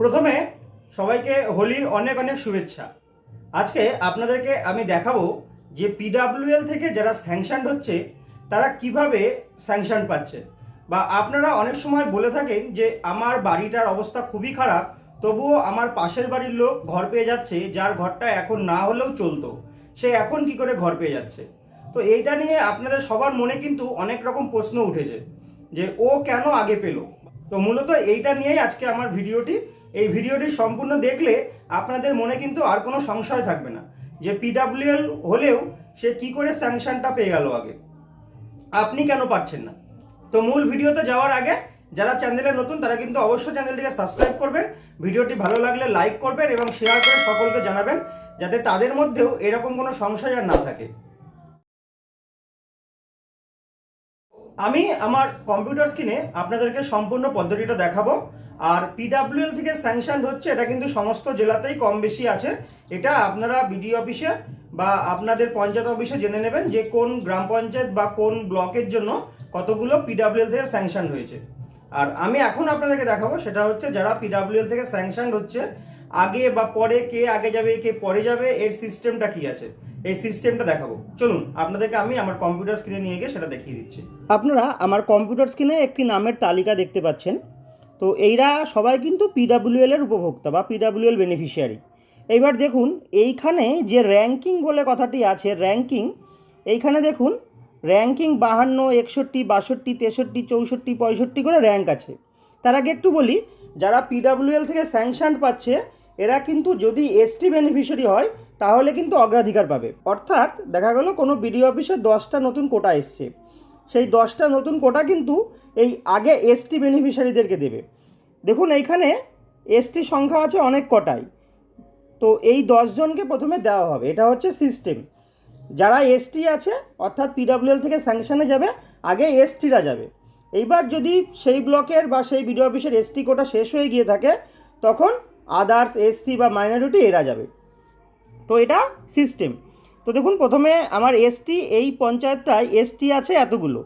প্রথমে সবাইকে হোলির অনেক অনেক শুভেচ্ছা। আজকে আপনাদেরকে আমি দেখাবো যে পিডাব্লিউএল থেকে যারা স্যাংশন হচ্ছে, তারা কীভাবে স্যাংশন পাচ্ছে। বা আপনারা অনেক সময় বলে থাকেন যে, আমার বাড়িটার অবস্থা খুবই খারাপ, তবুও আমার পাশের বাড়ির লোক ঘর পেয়ে যাচ্ছে, যার ঘরটা এখন না হলেও চলতো। সে এখন কি করে ঘর পেয়ে যাচ্ছে? তো এইটা নিয়ে আপনাদের সবার মনে কিন্তু অনেক রকম প্রশ্ন উঠেছে, যে ও কেন আগে পেল? তো মূলত এইটা নিয়েই আজকে আমার ভিডিওটি এই ভিডিওটি সম্পূর্ণ দেখলে আপনাদের মনে কিন্তু আর কোনো সংশয় থাকবে না যে পিডাব্লিউএল হলেও সে কি করে স্যাংশনটা পেয়ে গেল আগে। আপনি কেন পাচ্ছেন না? তো মূল ভিডিওতে যাওয়ার আগে যারা চ্যানেলে নতুন, তারা কিন্তু অবশ্যই চ্যানেলটিকে সাবস্ক্রাইব করবেন। ভিডিওটি ভালো লাগলে লাইক করবেন এবং শেয়ার করে সকলকে জানাবেন, যাতে তাদের মধ্যেও এরকম কোনো সংশয় আর না থাকে। আমি আমার কম্পিউটার স্ক্রিনে আপনাদেরকে সম্পূর্ণ পদ্ধতিটা দেখাবো। আর পিডাব্লিউএল থেকে স্যাংশন হচ্ছে, এটা কিন্তু সমস্ত জেলাতেই কম বেশি আছে। এটা আপনারা বিডিও অফিসে বা আপনাদের পঞ্চায়েত অফিসে জেনে নেবেন যে কোন গ্রাম পঞ্চায়েত বা কোন ব্লকের জন্য কতগুলো পিডাব্লিউএল থেকে স্যাংশন হয়েছে। আর আমি এখন আপনাদেরকে দেখাবো, সেটা হচ্ছে যারা পিডাব্লিউএল থেকে স্যাংশন হচ্ছে, আগে বা পরে কে আগে যাবে, কে পরে যাবে, এর সিস্টেমটা কি আছে? এই সিস্টেমটা দেখাবো। চলুন, আপনাদেরকে আমি আমার কম্পিউটার স্ক্রিনে নিয়ে গিয়ে সেটা দেখিয়ে দিচ্ছি। আপনারা আমার কম্পিউটার স্ক্রিনে একটি নামের তালিকা দেখতে পাচ্ছেন। তো এইরা সবাই কিন্তু পিডাব্লিউএল এর উপভোক্তা বা পিডাব্লিউএল বেনিফিশিয়ারি এইবার দেখুন, এইখানে যে র্যাঙ্কিং বলে কথাটি আছে র্যাঙ্কিং এইখানে দেখুন র্যাঙ্কিং বাহান্ন, একষট্টি, বাষট্টি, তেষট্টি, চৌষট্টি, পঁয়ষট্টি করে র্যাঙ্ক আছে। তার আগে একটু বলি, যারা পিডাব্লিউএল থেকে স্যাংশন পাচ্ছে, এরা কিন্তু যদি এসটি বেনিফিশিয়ারি হয়, তাহলে কিন্তু অগ্রাধিকার পাবে। অর্থাৎ দেখা গেল কোনো বিডিও অফিসে দশটা নতুন কোটা এসছে। সেই দশটা নতুন কোটা কিন্তু এই আগে এসটি বেনিফিশিয়ারিদেরকে দেবে। দেখুন, এইখানে এসটি সংখ্যা আছে অনেক কটাই। তো এই দশজনকে প্রথমে দেওয়া হবে। এটা হচ্ছে সিস্টেম যারা এসটি আছে, অর্থাৎ পিডাব্লিউএল থেকে স্যাংশনে যাবে, আগে এসটিরা যাবে। এইবার যদি সেই ব্লকের বা সেই বিডিও অফিসের এসটি কোটা শেষ হয়ে গিয়ে থাকে, তখন আদার্স এসসি বা মাইনরিটি এরা যাবে। তো এটা সিস্টেম তো দেখুন, প্রথমে আমার এসটি এই পঞ্চায়েতটায় এসটি আছে এতগুলো।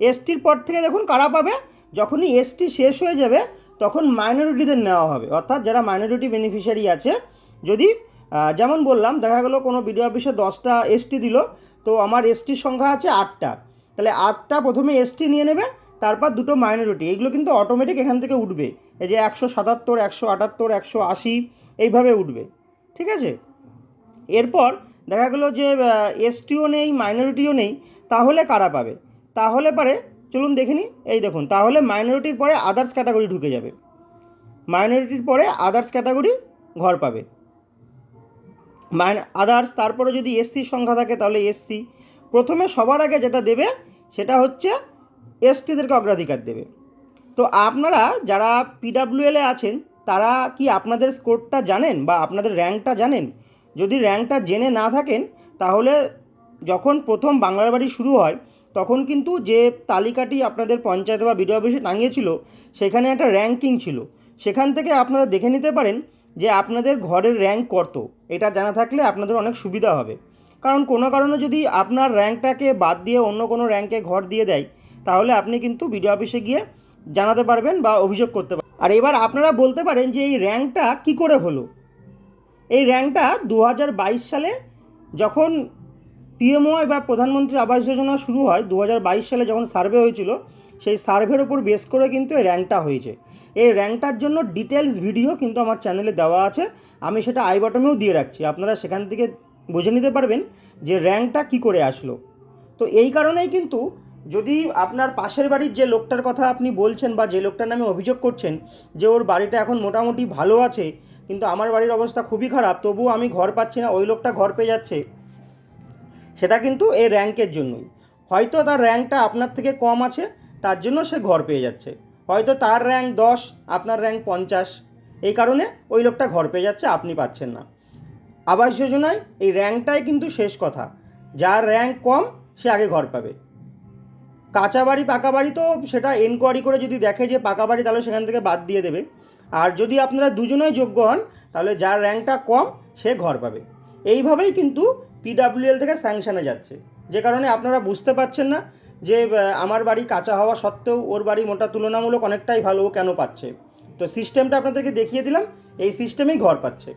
এসটির পর থেকে দেখুন, কারা পাবে? যখনই এসটি শেষ হয়ে যাবে, তখন মাইনরিটিদের নেওয়া হবে। অর্থাৎ যারা মাইনরিটি বেনিফিশিয়ারি আছে, যদি যেমন বললাম, দেখা গেলো কোনো বিডিও অফিসে দশটা এসটি দিল, তো আমার এসটির সংখ্যা আছে আটটা। তাহলে আটটা প্রথমে এসটি নিয়ে নেবে, তারপর দুটো মাইনরিটি এগুলো কিন্তু অটোমেটিক এখান থেকে উঠবে। এই যে একশো সাতাত্তর, একশো আটাত্তর, একশো আশি, এইভাবে উঠবে। ঠিক আছে? এরপর দেখা গেলো যে এসটিও নেই মাইনরিটিও নেই, তাহলে কারা পাবে? তাহলে পারে, চলুন দেখে নিই এই দেখুন, তাহলে মাইনরিটির পরে আদার্স ক্যাটাগরি ঢুকে যাবে। মাইনরিটির পরে আদার্স ক্যাটাগরি ঘর পাবে। মাইন আদার্স তারপরে যদি এসসির সংখ্যা থাকে, তাহলে এসসি প্রথমে সবার আগে যেটা দেবে, সেটা হচ্ছে এসটিদেরকে অগ্রাধিকার দেবে। তো আপনারা যারা পিডাব্লিউএলে আছেন, তারা কি আপনাদের স্কোরটা জানেন বা আপনাদের র্যাঙ্কটা জানেন? যদি র্যাঙ্কটা জেনে না থাকেন, তাহলে যখন প্রথম বাংলার বাড়ি শুরু হয়, তখন কিন্তু যে তালিকাটি আপনাদের পঞ্চায়েত বা বিডিও অফিসে টাঙিয়েছিল, সেখানে একটা র্যাঙ্কিং ছিল। সেখান থেকে আপনারা দেখে নিতে পারেন যে আপনাদের ঘরের র্যাঙ্ক কত। এটা জানা থাকলে আপনাদের অনেক সুবিধা হবে। কারণ কোনো কারণে যদি আপনার র্যাঙ্কটাকে বাদ দিয়ে অন্য কোনো র্যাঙ্কে ঘর দিয়ে দেয়, তাহলে আপনি কিন্তু বিডিও অফিসে গিয়ে জানাতে পারবেন বা অভিযোগ করতে পারবেন। আর এবার আপনারা বলতে পারেন যে এই র্যাঙ্কটা কি করে হলো? এই র্যাঙ্কটা দু হাজার বাইশ সালে যখন পিএমওয়াই বা প্রধানমন্ত্রী আবাস যোজনা শুরু হয় দু হাজার বাইশ সালে যখন সার্ভে হয়েছিল, সেই সার্ভের ওপর বেস করে কিন্তু এই র্যাঙ্কটা হয়েছে। এই র্যাঙ্কটার জন্য ডিটেলস ভিডিও কিন্তু আমার চ্যানেলে দেওয়া আছে, আমি সেটা আই বটমেও দিয়ে রাখছি। আপনারা সেখান থেকে বুঝে নিতে পারবেন যে র্যাঙ্কটা কি করে আসলো। তো এই কারণেই কিন্তু যদি আপনার পাশের বাড়ির যে লোকটার কথা আপনি বলছেন বা যে লোকটার নামে অভিযোগ করছেন যে ওর বাড়িটা এখন মোটামুটি ভালো আছে কিন্তু আমার বাড়ির অবস্থা খুবই খারাপ, তবুও আমি ঘর পাচ্ছি না, ওই লোকটা ঘর পেয়ে যাচ্ছে। সেটা কিন্তু এই র্যাঙ্কের জন্যই। হয়তো তার র্যাঙ্কটা আপনার থেকে কম আছে, তার জন্য সে ঘর পেয়ে যাচ্ছে। হয়তো তার র্যাঙ্ক দশ, আপনার র্যাঙ্ক পঞ্চাশ। এই কারণে ওই লোকটা ঘর পেয়ে যাচ্ছে, আপনি পাচ্ছেন না। আবাস যোজনায় এই র্যাঙ্কটাই কিন্তু শেষ কথা। যার র্যাঙ্ক কম, সে আগে ঘর পাবে। কাঁচা বাড়ি, পাকা বাড়ি তো সেটা এনকোয়ারি করে যদি দেখে যে পাকা বাড়ি তাহলে সেখান থেকে বাদ দিয়ে দেবে। আর যদি আপনারা দুজনেই যোগ্য হন, তাহলে যার র্যাঙ্কটা কম, সে ঘর পাবে। এইভাবেই কিন্তু পিডাব্লিউএল থেকে স্যাংশনে যাচ্ছে। যে কারণে আপনারা বুঝতে পারছেন না যে আমার বাড়ি কাঁচা হওয়া সত্ত্বেও ওর বাড়ি মোটা তুলনামূলক অনেকটাই ভালো, ও কেন পাচ্ছে? তো সিস্টেমটা আপনাদেরকে দেখিয়ে দিলাম, এই সিস্টেমেই ঘর পাচ্ছে।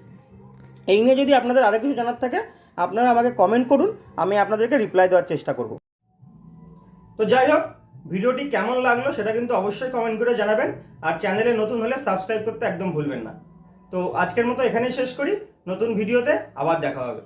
এই নিয়ে যদি আপনাদের আরও কিছু জানার থাকে, আপনারা আমাকে কমেন্ট করুন, আমি আপনাদেরকে রিপ্লাই দেওয়ার চেষ্টা করব। তো যাই হোক, ভিডিওটি কেমন লাগল সেটা কিন্তু অবশ্যই কমেন্ট করে জানাবেন আর চ্যানেলে নতুন হলে সাবস্ক্রাইব করতে একদম ভুলবেন না। তো আজকের মতো এখানেই শেষ করি, নতুন ভিডিওতে আবার দেখা হবে।